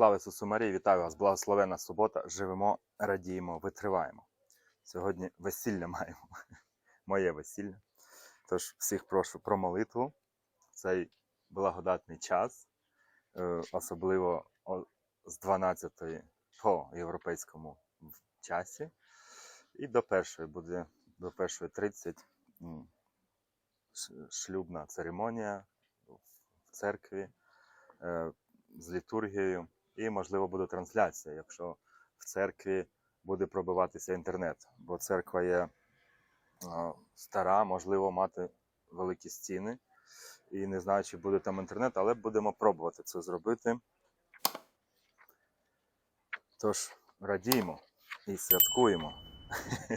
Слава Ісусу Марії, вітаю вас! Благословена субота. Живемо, радіємо, витриваємо. Сьогодні весілля маємо. Моє весілля. Тож всіх прошу про молитву. Цей благодатний час, е, особливо з 12 по європейському часі. І до першої буде до першої 30 шлюбна церемонія в церкві е, з літургією. І, можливо, буде трансляція, якщо в церкві буде пробиватися інтернет. Бо церква є стара, можливо, мати великі стіни. І не знаю, чи буде там інтернет, але будемо пробувати це зробити. Тож радіємо і святкуємо.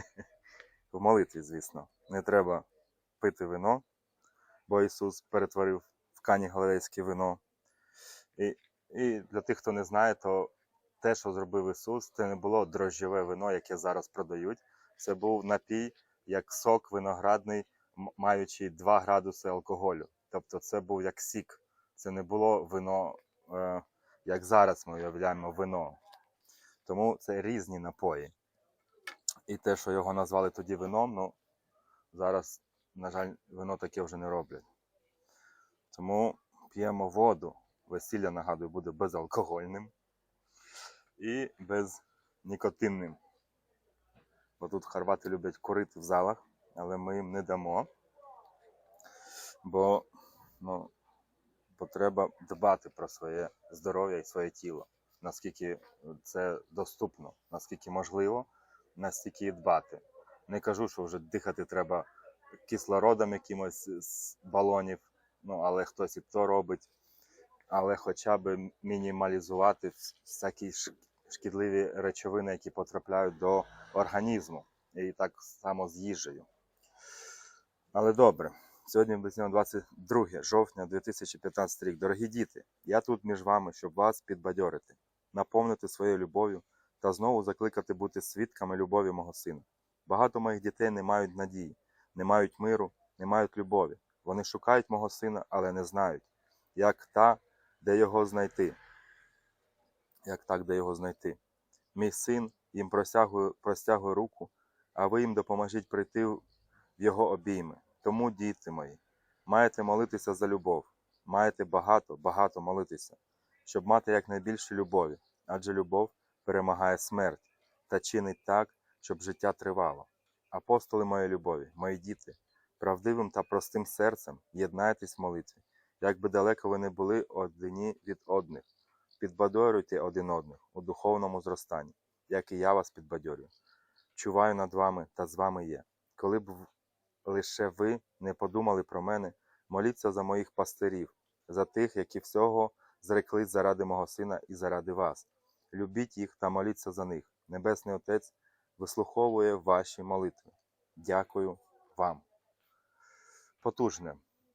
В молитві, звісно. Не треба пити вино, бо Ісус перетворив в Кані Галилейське вино. І, і для тих, хто не знає, то те, що зробив Ісус, це не було дрожжєве вино, яке зараз продають. Це був напій, як сок виноградний, маючи 2 градуси алкоголю. Тобто це був як сік. Це не було вино, е, як зараз ми уявляємо вино. Тому це різні напої. І те, що його назвали тоді вином, ну зараз, на жаль, вино таке вже не роблять. Тому п'ємо воду. Весілля, нагадую, буде безалкогольним і безнікотинним. Бо тут хорвати люблять курити в залах, але ми їм не дамо. Бо, ну, треба дбати про своє здоров'я і своє тіло. Наскільки це доступно, наскільки можливо, настільки і дбати. Не кажу, що вже дихати треба кислородом якимось з балонів, ну але хтось і то робить. Але хоча б мінімалізувати всякі шкідливі речовини, які потрапляють до організму. І так само з їжею. Але добре, сьогодні близько 22 жовтня 2015 рік. Дорогі діти, я тут між вами, щоб вас підбадьорити, наповнити своєю любов'ю та знову закликати бути свідками любові мого сина. Багато моїх дітей не мають надії, не мають миру, не мають любові. Вони шукають мого сина, але не знають, як та, де його знайти. Як так, де його знайти? Мій син їм простягує, руку, а ви їм допоможіть прийти в його обійми. Тому, діти мої, маєте молитися за любов, маєте багато, багато молитися, щоб мати якнайбільше любові, адже любов перемагає смерть та чинить так, щоб життя тривало. Апостоли моєї любові, мої діти, правдивим та простим серцем єднайтесь в молитві, як би далеко ви не були одні від одних. Підбадьорюйте один одних у духовному зростанні, як і я вас підбадьорюю. Чуваю над вами та з вами є. Коли б лише ви не подумали про мене, моліться за моїх пастирів, за тих, які всього зреклись заради мого сина і заради вас. Любіть їх та моліться за них. Небесний Отець вислуховує ваші молитви. Дякую вам. Потужне,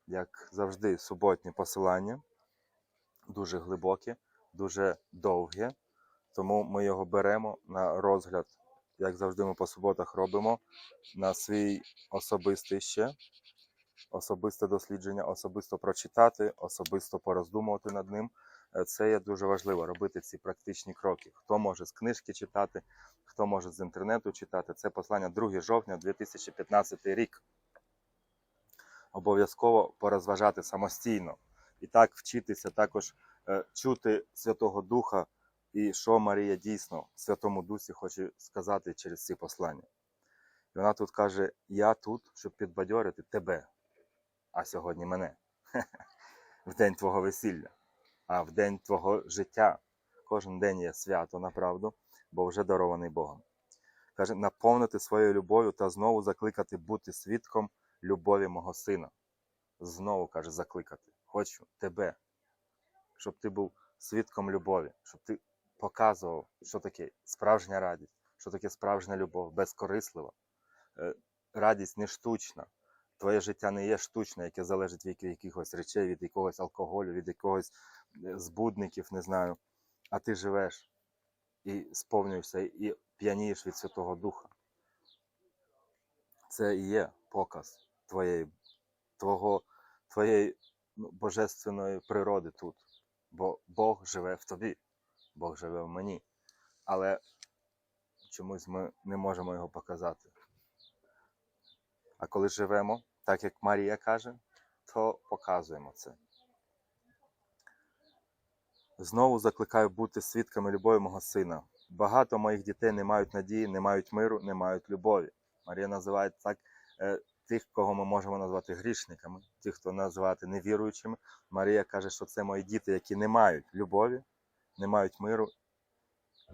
як завжди, суботнє посилання, дуже глибоке, дуже довге, тому ми його беремо на розгляд, як завжди ми по суботах робимо, на свій особистий ще, особисте дослідження, особисто прочитати, особисто пороздумувати над ним. Е, Це є дуже важливо робити ці практичні кроки. Хто може з книжки читати, хто може з інтернету читати. Це послання 2 жовтня 2015 рік. Обов'язково порозважати самостійно. І так вчитися також е, чути Святого Духа і що Марія дійсно в Святому Дусі хоче сказати через ці послання. І вона тут каже: Я тут, щоб підбадьорити тебе, а сьогодні мене в день твого весілля, а в день твого життя. Кожен день є свято, направду, бо вже дарований Богом. Каже, наповнити своєю любов'ю та знову закликати бути свідком любові мого сина. Знову каже, закликати. Хочу тебе, щоб ти був свідком любові, щоб ти показував, що таке справжня радість, що таке справжня любов, безкорислива. Е, Радість не штучна. Твоє життя не є штучне, яке залежить від якихось речей, від якогось алкоголю, від якогось е, збудників, не знаю. А ти живеш і сповнюєшся, і п'янієш від Святого Духа. Це і є показ твоєї, твого, твоєї ну, божественної природи тут. Бо Бог живе в тобі. Бог живе в мені. Але чомусь ми не можемо його показати. А коли живемо, так як Марія каже, то показуємо це. Знову закликаю бути свідками любові мого сина. Багато моїх дітей не мають надії, не мають миру, не мають любові. Марія називає так е, тих, кого ми можемо назвати грішниками, тих, хто називати невіруючими. Марія каже, що це мої діти, які не мають любові, не мають миру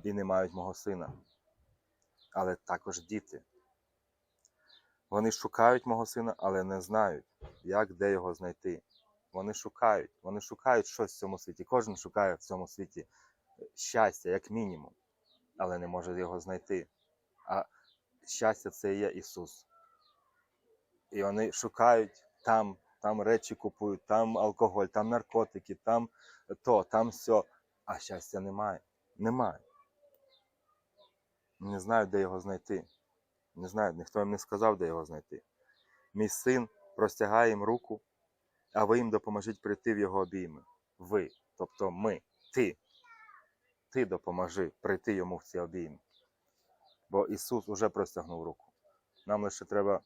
і не мають мого сина. Але також діти. Вони шукають мого сина, але не знають, як де його знайти. Вони шукають, вони шукають щось в цьому світі. Кожен шукає в цьому світі е, щастя, як мінімум, але не може його знайти. А щастя це є Ісус. І вони шукають там, там речі купують, там алкоголь, там наркотики, там то, там все. А щастя немає. Немає. Не знають, де його знайти. Не знають, ніхто їм не сказав, де його знайти. Мій син простягає їм руку, а ви їм допоможіть прийти в його обійми. Ви, тобто ми, ти. Ти допоможи прийти йому в ці обійми. Бо Ісус уже простягнув руку. Нам лише треба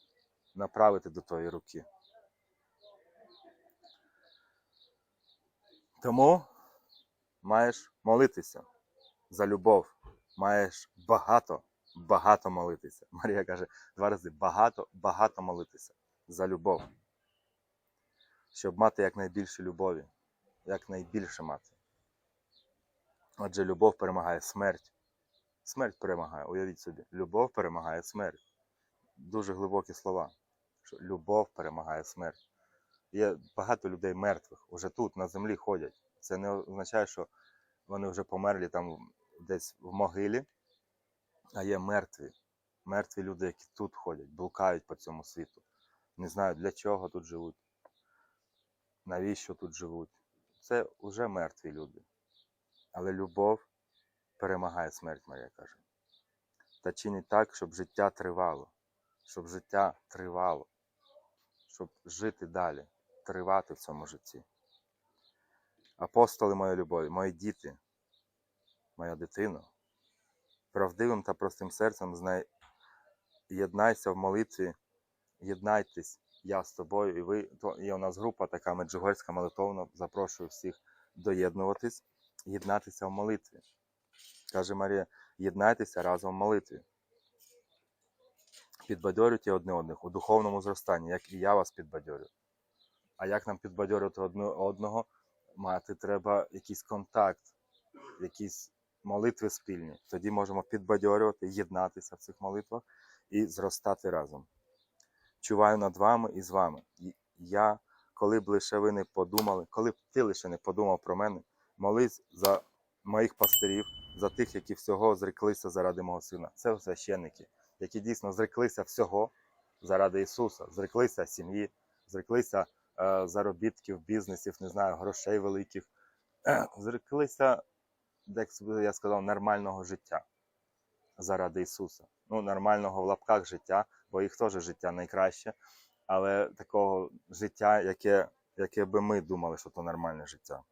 направити до тої руки. Тому маєш молитися за любов. Маєш багато, багато молитися. Марія каже два рази багато, багато молитися за любов. Щоб мати якнайбільше любові, якнайбільше мати. Отже, любов перемагає смерть. Смерть перемагає, уявіть собі, любов перемагає смерть. Дуже глибокі слова. Що любов перемагає смерть. Є багато людей мертвих, уже тут, на землі ходять. Це не означає, що вони вже померлі там десь в могилі, а є мертві. Мертві люди, які тут ходять, блукають по цьому світу. Не знають, для чого тут живуть, навіщо тут живуть. Це вже мертві люди. Але любов перемагає смерть, Марія каже. Та чинить так, щоб життя тривало, щоб життя тривало, щоб жити далі, тривати в цьому житті. Апостоли моєї любові, мої діти, моя дитина, правдивим та простим серцем знай... єднайся в молитві, єднайтесь я з тобою, і ви. Є у нас група така Меджугорська молитовна. Запрошую всіх доєднуватись, єднатися в молитві. Каже Марія, єднайтеся разом в молитві. Підбадьорюйте одне одних у духовному зростанні, як і я вас підбадьорю. А як нам підбадьорювати одне одного? Мати треба якийсь контакт, якісь молитви спільні. Тоді можемо підбадьорювати, єднатися в цих молитвах і зростати разом. Чуваю над вами і з вами. Я, коли б лише ви не подумали, коли б ти лише не подумав про мене, молись за моїх пастирів, за тих, які всього зреклися заради мого сина. Це священники, які дійсно зреклися всього заради Ісуса, зреклися сім'ї, зреклися е, заробітків, бізнесів, не знаю, грошей великих, зреклися, як я сказав, нормального життя заради Ісуса. Ну, нормального в лапках життя, бо їх теж життя найкраще, але такого життя, яке, яке би ми думали, що то нормальне життя.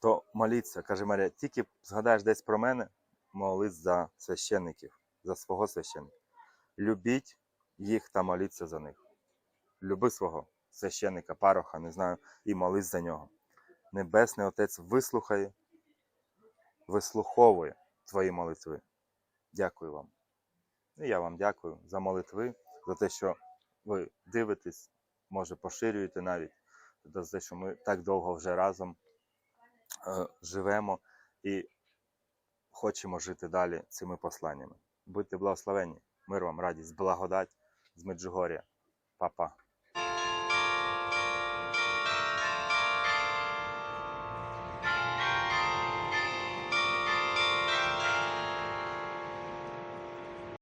То моліться, каже Марія, тільки згадаєш десь про мене, молись за священників, за свого священника. Любіть їх та моліться за них. Люби свого священника, пароха, не знаю, і молись за нього. Небесний Отець вислухає, вислуховує твої молитви. Дякую вам. І я вам дякую за молитви, за те, що ви дивитесь, може поширюєте навіть, за те, що ми так довго вже разом е, живемо і хочемо жити далі цими посланнями. Будьте благословенні, мир вам, радість, благодать з Меджугор'я. Па-па.